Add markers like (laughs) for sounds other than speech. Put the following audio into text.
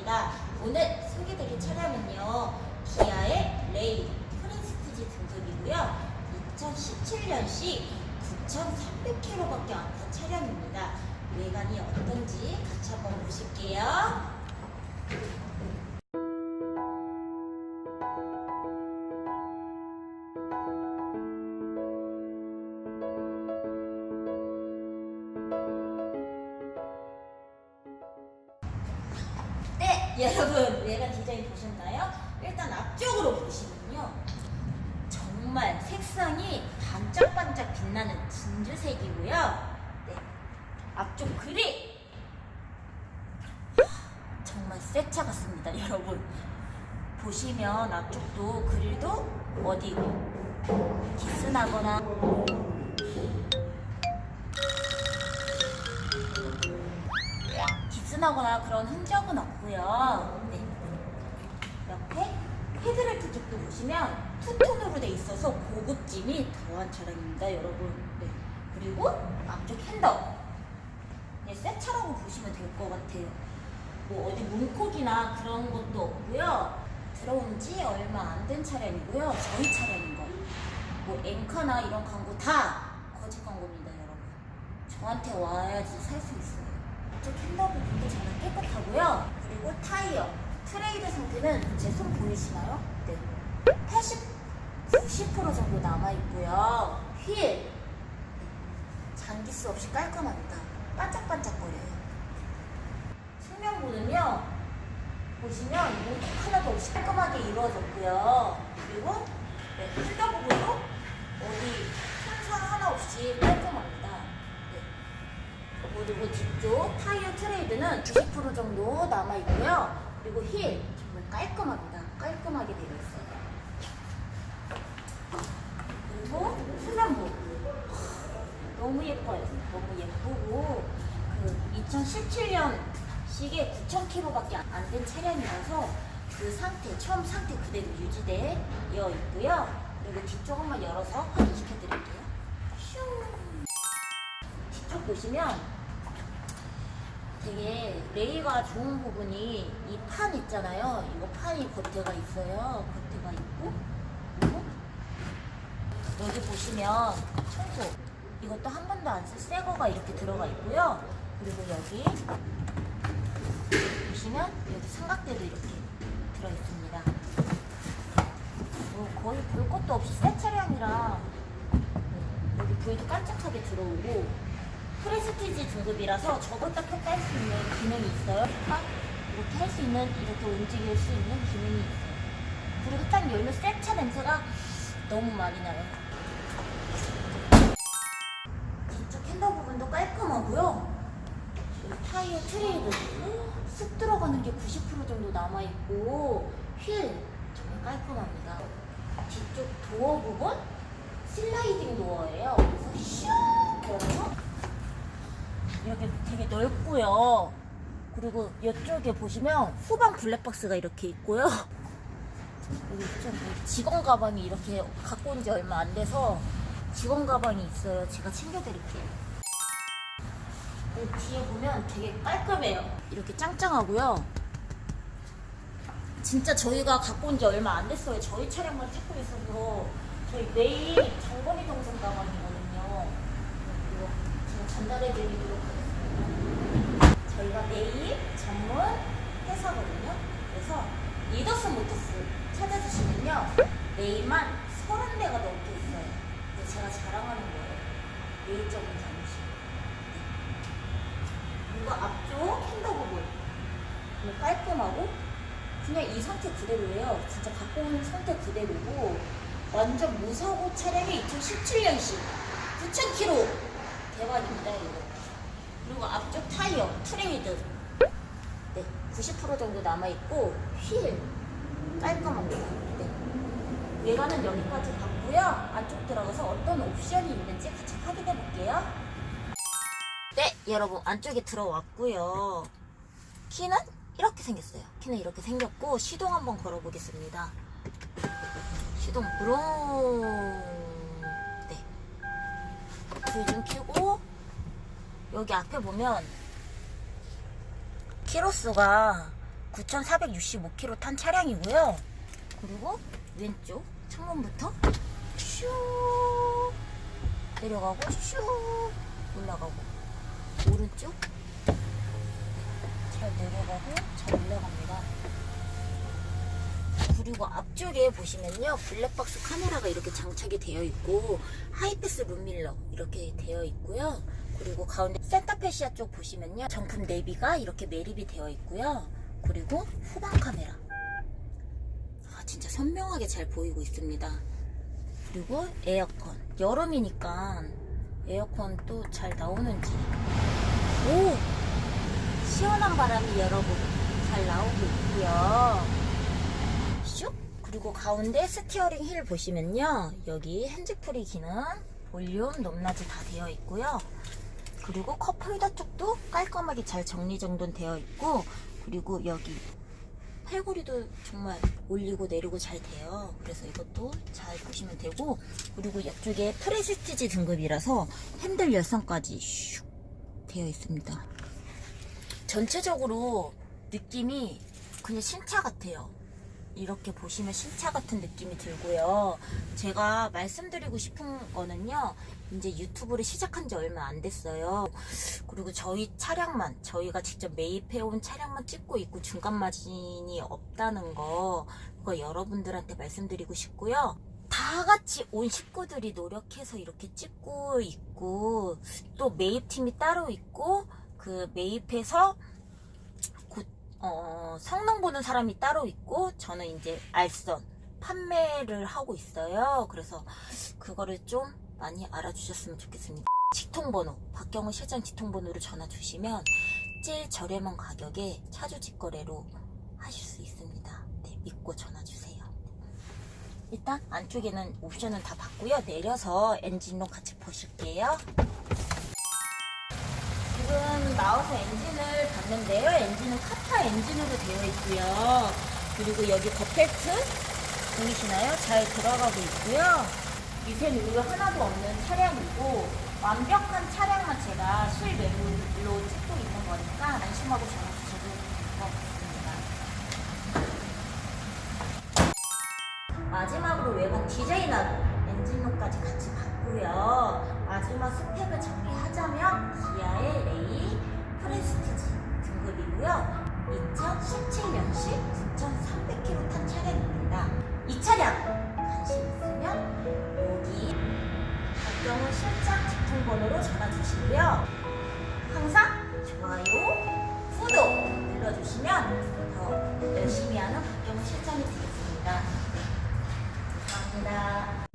실장입니다. 오늘 소개드릴 차량은요. 기아의 레이 프레스티지 등급이고요. 2017년식 9,300km밖에 안 탄 차량입니다. 외관이 어떤지 같이 한번 보실게요. 여러분 외관 디자인 보셨나요? 일단 앞쪽으로 보시면요. 정말 색상이 반짝반짝 빛나는 진주색이고요. 네, 앞쪽 하, 정말 새 차 같습니다, 여러분. 보시면 앞쪽도 그릴도 어디 기스나거나 기스나거나 그런 흔적은 없고요. 네. 옆에 헤드라이트 쪽도 보시면 투톤으로 돼 있어서 고급짐이 더한 차량입니다, 여러분. 네. 그리고 앞쪽 핸들. 네, 새 차라고 보시면 될 것 같아요. 뭐 어디 문콕이나 그런 것도 없고요. 들어온 지 얼마 안 된 차량이고요. 저희 차량인 거. 뭐 앵커나 이런 광고 다 거짓 광고입니다, 여러분. 저한테 와야지 살 수 있어요. 이쪽 핸들 부분도 정말 깨끗하고요. 그리고 타이어, 트레이드 상태는 제 손 보이시나요? 네. 80, 90% 정도 남아있고요. 휠, 장기스 없이 깔끔합니다. 반짝반짝거려요. 측면부는요, 보시면 모두 하나도 없이 깔끔하게 이루어졌고요. 그리고 네, 핸들 부분도 어디 손상 하나 없이 깔끔합니다. 네. 그리고 뒤쪽 타이어 트레이드는 90% 정도 남아 있고요. 그리고 힐 정말 깔끔합니다. 깔끔하게 되어 있어요. 그리고 후면부 너무 예뻐요. 너무 예쁘고 그 2017년 시계 9,000km밖에 안 된 차량이라서 그 상태 처음 상태 그대로 유지되어 있고요. 그리고 뒤쪽 한번 열어서 확인시켜 드릴게요. 슝. 뒤쪽 보시면 되게 레이가 좋은 부분이 이 판 있잖아요. 이거 판이 겉에가 있어요. 겉에가 있고 그리고 여기 보시면 청소 이것도 한 번도 안쓸새 거가 이렇게 들어가 있고요. 그리고 여기 보시면 여기 삼각대도 이렇게 들어 있습니다. 뭐 거의 볼 것도 없이 새 차량이라 네, 여기 부위도 깜짝하게 들어오고 프레스티지 등급이라서 저것다 켰다 할 수 있는 기능이 있어요. 딱 이렇게 할 수 있는 이렇게 움직일 수 있는 기능이 있어요. 그리고 딱 열면 새차 냄새가 너무 많이 나요. 뒤쪽 핸들 부분도 깔끔하고요. 이 타이어 트레이드 쑥 들어가는 게 90% 정도 남아 있고 휠 정말 깔끔합니다. 뒤쪽 도어 부분 슬라이딩 도어예요. 그래서 슉 열어서 여기 되게 넓고요. 그리고 이쪽에 보시면 후방 블랙박스가 이렇게 있고요. (laughs) 여기 좀 직원 가방이 이렇게 갖고 온 지 얼마 안 돼서 직원 가방이 있어요. 제가 챙겨드릴게요. 뒤에 보면 되게 깔끔해요. 이렇게 짱짱하고요. 진짜 저희가 갖고 온 지 얼마 안 됐어요. 저희 차량만 찾고 있어서 저희 매일 장거리 동선 가방이거든요. 이거 전달해 드리도록 하겠습니다. 저희가 매일 전문 회사거든요. 그래서 리더스 모터스 찾아주시면요. 매일만 30대가 넘게 있어요. 근데 제가 자랑하는 거예요. 매일적인 자부심. 그리고 앞쪽 핸들 부분 뭐 깔끔하고 그냥 이 상태 그대로예요. 진짜 갖고 온 상태 그대로고 완전 무사고 차량의 2017년식 9,000km 대박입니다 이거. 그리고 앞쪽 타이어 트레이드 네, 90% 정도 남아 있고 휠 깔끔합니다. 네. 외관은 여기까지 갔고요. 안쪽 들어가서 어떤 옵션이 있는지 같이 확인해 볼게요. 네, 여러분 안쪽에 들어왔고요. 키는 이렇게 생겼어요. 키는 이렇게 생겼고 시동 한번 걸어보겠습니다. 시동 브롱. 네. 불좀 켜고 여기 앞에 보면 키로수가 9,465km 탄 차량이고요. 그리고 왼쪽 창문부터 슉 내려가고 슉 올라가고 오른쪽 잘 내려가고 잘 올라갑니다. 그리고 앞쪽에 보시면요 블랙박스 카메라가 이렇게 장착이 되어 있고 하이패스 룸밀러 이렇게 되어 있고요. 그리고 가운데 센터페시아 쪽 보시면요 정품 내비가 이렇게 매립이 되어 있고요. 그리고 후방 카메라. 아 진짜 선명하게 잘 보이고 있습니다. 그리고 에어컨. 여름이니까 에어컨 또 잘 나오는지. 오! 시원한 바람이 여러분 잘 나오고 있고요. 슉 그리고 가운데 스티어링 휠 보시면요. 여기 핸즈프리 기능 볼륨 높낮이 다 되어 있고요. 그리고 컵 홀더 쪽도 깔끔하게 잘 정리정돈 되어 있고 그리고 여기 팔걸이도 정말 올리고 내리고 잘 돼요. 그래서 이것도 잘 보시면 되고 그리고 이쪽에 프레스티지 등급이라서 핸들 열선까지 슉 되어 있습니다. 전체적으로 느낌이 그냥 신차 같아요 이렇게 보시면 신차 같은 느낌이 들고요. 제가 말씀드리고 싶은 거는요. 이제 유튜브를 시작한 지 얼마 안 됐어요. 그리고 저희 차량만, 저희가 직접 매입해온 차량만 찍고 있고 중간 마진이 없다는 거, 그거 여러분들한테 말씀드리고 싶고요. 다 같이 온 식구들이 노력해서 이렇게 찍고 있고, 또 매입팀이 따로 있고, 그 매입해서 곧 어, 성능 보는 사람이 따로 있고 저는 이제 알선 판매를 하고 있어요. 그래서 그거를 좀 많이 알아주셨으면 좋겠습니다. 직통번호 박경훈 실장 직통번호로 전화 주시면 제일 저렴한 가격에 차주 직거래로 하실 수 있습니다. 네, 믿고 전화 주세요. 일단 안쪽에는 옵션은 다 봤고요. 내려서 엔진룸 같이 보실게요. 나와서 엔진을 봤는데요. 엔진은 카타 엔진으로 되어 있고요. 그리고 여기 버펠트 보이시나요? 잘 들어가고 있고요. 미세 누유 하나도 없는 차량이고 완벽한 차량만 제가 실외부로 찍고 있는 거니까 안심하고 전화 주셔도 될 것 같습니다. 마지막으로 외관 디자인하고 엔진룸까지 같이 봤고요. 마지막 스펙을 정리하자면 기아의 레이 프레스티지 등급이고요. 2017년식 9,300km 탄 차량입니다. 이 차량 관심 있으면 여기 박경훈 실장 직통번호로 전화 주시고요. 항상 좋아요, 구독 눌러주시면 더 열심히 하는 박경훈 실장이 되겠습니다. 감사합니다.